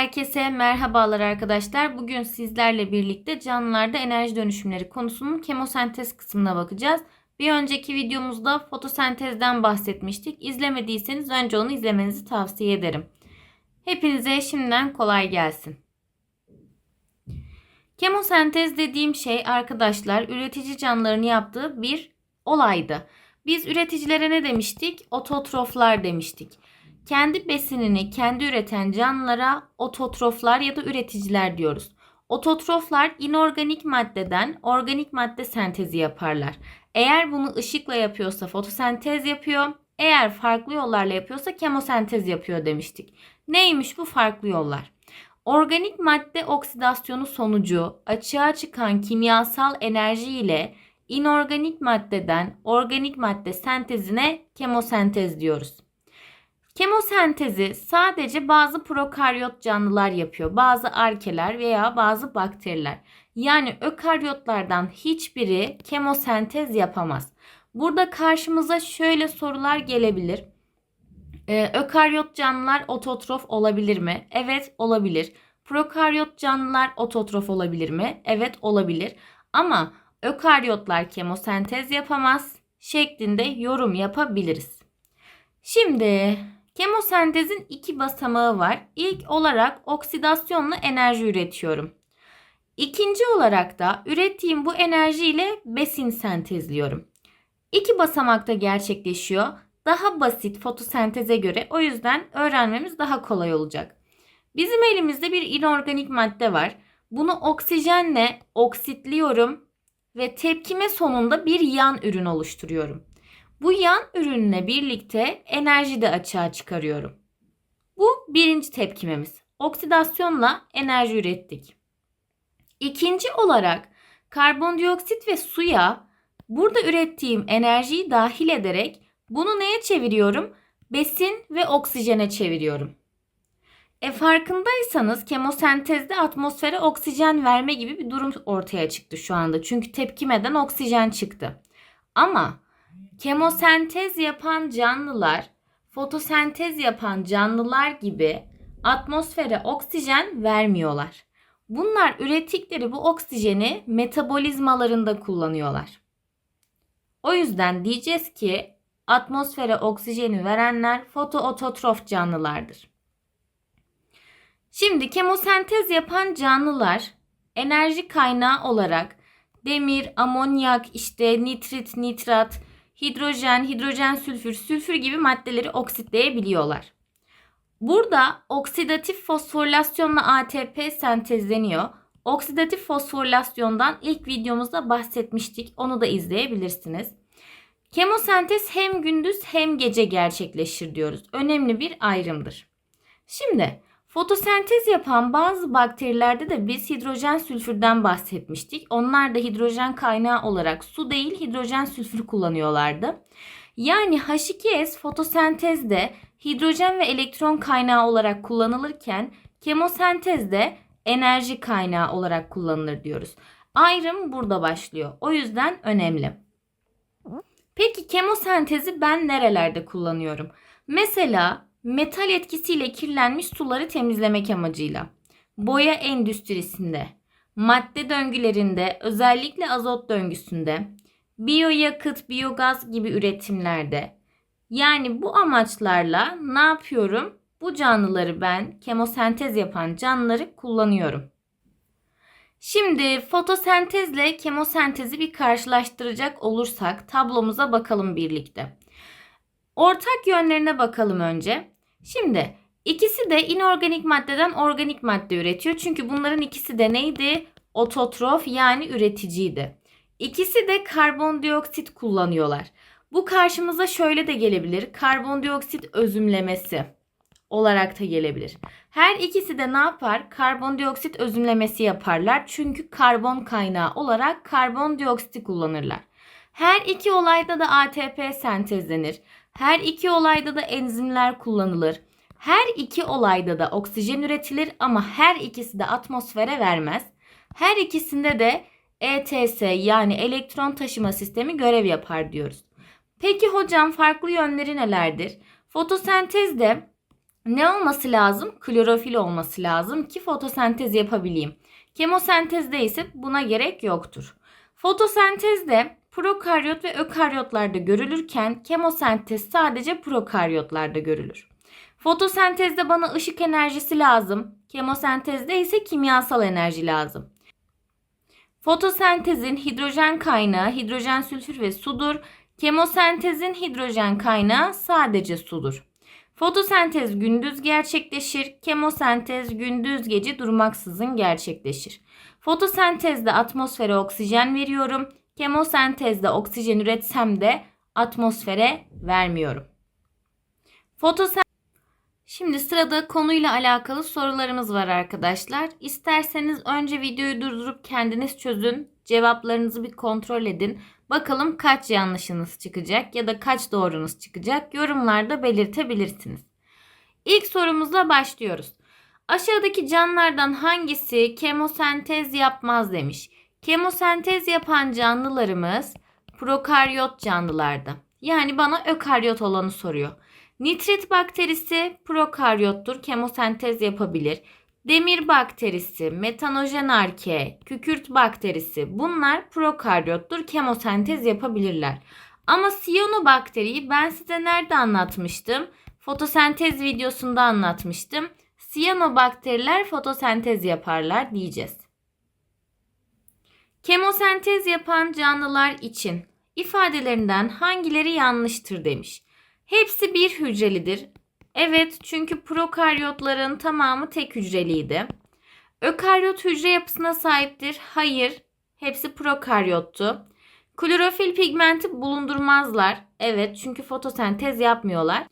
Herkese merhabalar arkadaşlar. Bugün sizlerle birlikte canlılarda enerji dönüşümleri konusunun kemosentez kısmına bakacağız. Bir önceki videomuzda fotosentezden bahsetmiştik. İzlemediyseniz önce onu izlemenizi tavsiye ederim. Hepinize şimdiden kolay gelsin. Kemosentez dediğim şey arkadaşlar üretici canlıların yaptığı bir olaydı. Biz üreticilere ne demiştik? Ototroflar demiştik. Kendi besinini kendi üreten canlılara ototroflar ya da üreticiler diyoruz. Ototroflar inorganik maddeden organik madde sentezi yaparlar. Eğer bunu ışıkla yapıyorsa fotosentez yapıyor. Eğer farklı yollarla yapıyorsa kemosentez yapıyor demiştik. Neymiş bu farklı yollar? Organik madde oksidasyonu sonucu açığa çıkan kimyasal enerji ile inorganik maddeden organik madde sentezine kemosentez diyoruz. Kemosentezi sadece bazı prokaryot canlılar yapıyor. Bazı arkeler veya bazı bakteriler. Yani ökaryotlardan hiçbiri kemosentez yapamaz. Burada karşımıza şöyle sorular gelebilir. Ee, ökaryot canlılar ototrof olabilir mi? Evet olabilir. Prokaryot canlılar ototrof olabilir mi? Evet olabilir. Ama ökaryotlar kemosentez yapamaz şeklinde yorum yapabiliriz. Şimdi Kemosentezin iki basamağı var. İlk olarak oksidasyonla enerji üretiyorum. İkinci olarak da ürettiğim bu enerji ile besin sentezliyorum. İki basamakta gerçekleşiyor. Daha basit fotosenteze göre o yüzden öğrenmemiz daha kolay olacak. Bizim elimizde bir inorganik madde var. Bunu oksijenle oksitliyorum ve tepkime sonunda bir yan ürün oluşturuyorum. Bu yan ürünle birlikte enerji de açığa çıkarıyorum. Bu birinci tepkimemiz. Oksidasyonla enerji ürettik. İkinci olarak karbondioksit ve suya burada ürettiğim enerjiyi dahil ederek bunu neye çeviriyorum? Besin ve oksijene çeviriyorum. E farkındaysanız kemosentezde atmosfere oksijen verme gibi bir durum ortaya çıktı şu anda. Çünkü tepkimeden oksijen çıktı. Ama kemosentez yapan canlılar, fotosentez yapan canlılar gibi atmosfere oksijen vermiyorlar. Bunlar ürettikleri bu oksijeni metabolizmalarında kullanıyorlar. O yüzden diyeceğiz ki atmosfere oksijeni verenler fotoototrof canlılardır. Şimdi kemosentez yapan canlılar enerji kaynağı olarak demir, amonyak, işte nitrit, nitrat, hidrojen, hidrojen sülfür, sülfür gibi maddeleri oksitleyebiliyorlar. Burada oksidatif fosforilasyonla ATP sentezleniyor. Oksidatif fosforilasyondan ilk videomuzda bahsetmiştik. Onu da izleyebilirsiniz. Kemosentez hem gündüz hem gece gerçekleşir diyoruz. Önemli bir ayrımdır. Şimdi Fotosentez yapan bazı bakterilerde de biz hidrojen sülfürden bahsetmiştik. Onlar da hidrojen kaynağı olarak su değil hidrojen sülfür kullanıyorlardı. Yani H2S fotosentezde hidrojen ve elektron kaynağı olarak kullanılırken kemosentezde enerji kaynağı olarak kullanılır diyoruz. Ayrım burada başlıyor. O yüzden önemli. Peki kemosentezi ben nerelerde kullanıyorum? Mesela metal etkisiyle kirlenmiş suları temizlemek amacıyla, boya endüstrisinde, madde döngülerinde, özellikle azot döngüsünde, biyoyakıt, biyogaz gibi üretimlerde. Yani bu amaçlarla ne yapıyorum? Bu canlıları ben kemosentez yapan canlıları kullanıyorum. Şimdi fotosentezle kemosentezi bir karşılaştıracak olursak tablomuza bakalım birlikte. Ortak yönlerine bakalım önce. Şimdi ikisi de inorganik maddeden organik madde üretiyor. Çünkü bunların ikisi de neydi? Ototrof yani üreticiydi. İkisi de karbondioksit kullanıyorlar. Bu karşımıza şöyle de gelebilir. Karbondioksit özümlemesi olarak da gelebilir. Her ikisi de ne yapar? Karbondioksit özümlemesi yaparlar. Çünkü karbon kaynağı olarak karbondioksiti kullanırlar. Her iki olayda da ATP sentezlenir. Her iki olayda da enzimler kullanılır. Her iki olayda da oksijen üretilir ama her ikisi de atmosfere vermez. Her ikisinde de ETS yani elektron taşıma sistemi görev yapar diyoruz. Peki hocam farklı yönleri nelerdir? Fotosentezde Ne olması lazım? Klorofil olması lazım ki fotosentez yapabileyim. Kemosentezde ise buna gerek yoktur. Fotosentezde prokaryot ve ökaryotlarda görülürken kemosentez sadece prokaryotlarda görülür. Fotosentezde bana ışık enerjisi lazım. Kemosentezde ise kimyasal enerji lazım. Fotosentezin hidrojen kaynağı hidrojen sülfür ve sudur. Kemosentezin hidrojen kaynağı sadece sudur. Fotosentez gündüz gerçekleşir. Kemosentez gündüz gece durmaksızın gerçekleşir. Fotosentezde atmosfere oksijen veriyorum. Kemosentezde oksijen üretsem de atmosfere vermiyorum. Fotosentez Şimdi sırada konuyla alakalı sorularımız var arkadaşlar. İsterseniz önce videoyu durdurup kendiniz çözün. Cevaplarınızı bir kontrol edin. Bakalım kaç yanlışınız çıkacak ya da kaç doğrunuz çıkacak. Yorumlarda belirtebilirsiniz. İlk sorumuzla başlıyoruz. Aşağıdaki canlılardan hangisi kemosentez yapmaz demiş. Kemosentez yapan canlılarımız prokaryot canlılarda. Yani bana ökaryot olanı soruyor. Nitrit bakterisi prokaryottur, kemosentez yapabilir. Demir bakterisi, metanojen arke, kükürt bakterisi bunlar prokaryottur, kemosentez yapabilirler. Ama siyanobakteriyi ben size nerede anlatmıştım? Fotosentez videosunda anlatmıştım. Siyanobakteriler fotosentez yaparlar diyeceğiz. Kemosentez yapan canlılar için ifadelerinden hangileri yanlıştır demiş. Hepsi bir hücrelidir. Evet çünkü prokaryotların tamamı tek hücreliydi. Ökaryot hücre yapısına sahiptir. Hayır, hepsi prokaryottu. Klorofil pigmenti bulundurmazlar. Evet çünkü fotosentez yapmıyorlar.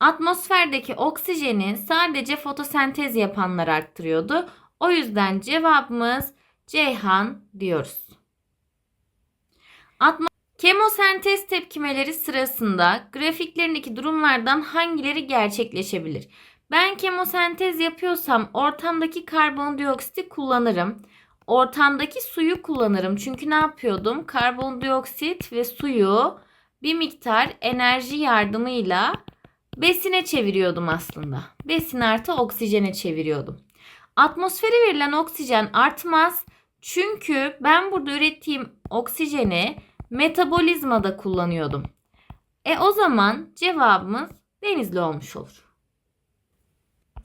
Atmosferdeki oksijeni sadece fotosentez yapanlar arttırıyordu. O yüzden cevabımız Ceyhan diyoruz. Atmo Kemosentez tepkimeleri sırasında grafiklerindeki durumlardan hangileri gerçekleşebilir? Ben kemosentez yapıyorsam ortamdaki karbondioksiti kullanırım. Ortamdaki suyu kullanırım. Çünkü ne yapıyordum? Karbondioksit ve suyu bir miktar enerji yardımıyla besine çeviriyordum aslında. Besin artı oksijene çeviriyordum. Atmosfere verilen oksijen artmaz. Çünkü ben burada ürettiğim oksijeni metabolizmada kullanıyordum. E o zaman cevabımız denizli olmuş olur.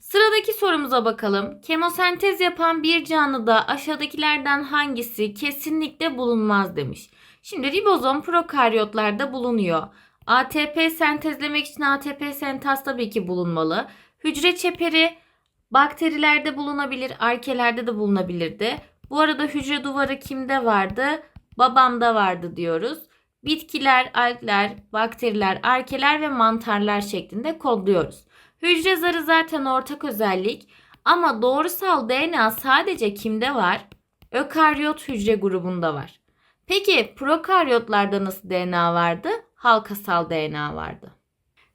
Sıradaki sorumuza bakalım. Kemosentez yapan bir canlıda aşağıdakilerden hangisi kesinlikle bulunmaz demiş. Şimdi ribozom prokaryotlarda bulunuyor. ATP sentezlemek için ATP sentaz tabii ki bulunmalı. Hücre çeperi bakterilerde bulunabilir, arkelerde de bulunabilirdi. Bu arada hücre duvarı kimde vardı? Babamda vardı diyoruz. Bitkiler, algler, bakteriler, arkeler ve mantarlar şeklinde kodluyoruz. Hücre zarı zaten ortak özellik ama doğrusal DNA sadece kimde var? Ökaryot hücre grubunda var. Peki prokaryotlarda nasıl DNA vardı? Halkasal DNA vardı.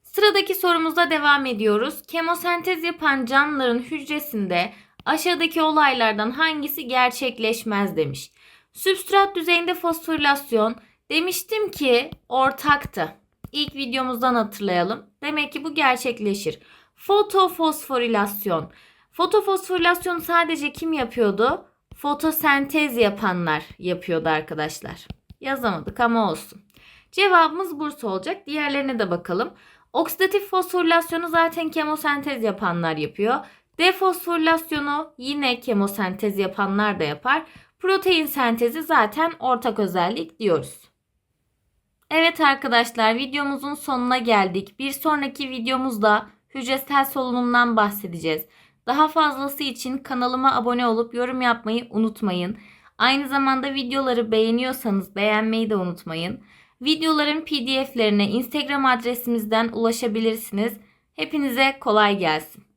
Sıradaki sorumuzda devam ediyoruz. Kemosentez yapan canlıların hücresinde aşağıdaki olaylardan hangisi gerçekleşmez demiş. Sübstrat düzeyinde fosforilasyon demiştim ki ortaktı. İlk videomuzdan hatırlayalım. Demek ki bu gerçekleşir. Fotofosforilasyon. Fotofosforilasyonu sadece kim yapıyordu? Fotosentez yapanlar yapıyordu arkadaşlar. Yazamadık ama olsun. Cevabımız Bursa olacak. Diğerlerine de bakalım. Oksidatif fosforilasyonu zaten kemosentez yapanlar yapıyor. Defosforilasyonu yine kemosentez yapanlar da yapar. Protein sentezi zaten ortak özellik diyoruz. Evet arkadaşlar videomuzun sonuna geldik. Bir sonraki videomuzda hücresel solunumdan bahsedeceğiz. Daha fazlası için kanalıma abone olup yorum yapmayı unutmayın. Aynı zamanda videoları beğeniyorsanız beğenmeyi de unutmayın. Videoların pdf'lerine Instagram adresimizden ulaşabilirsiniz. Hepinize kolay gelsin.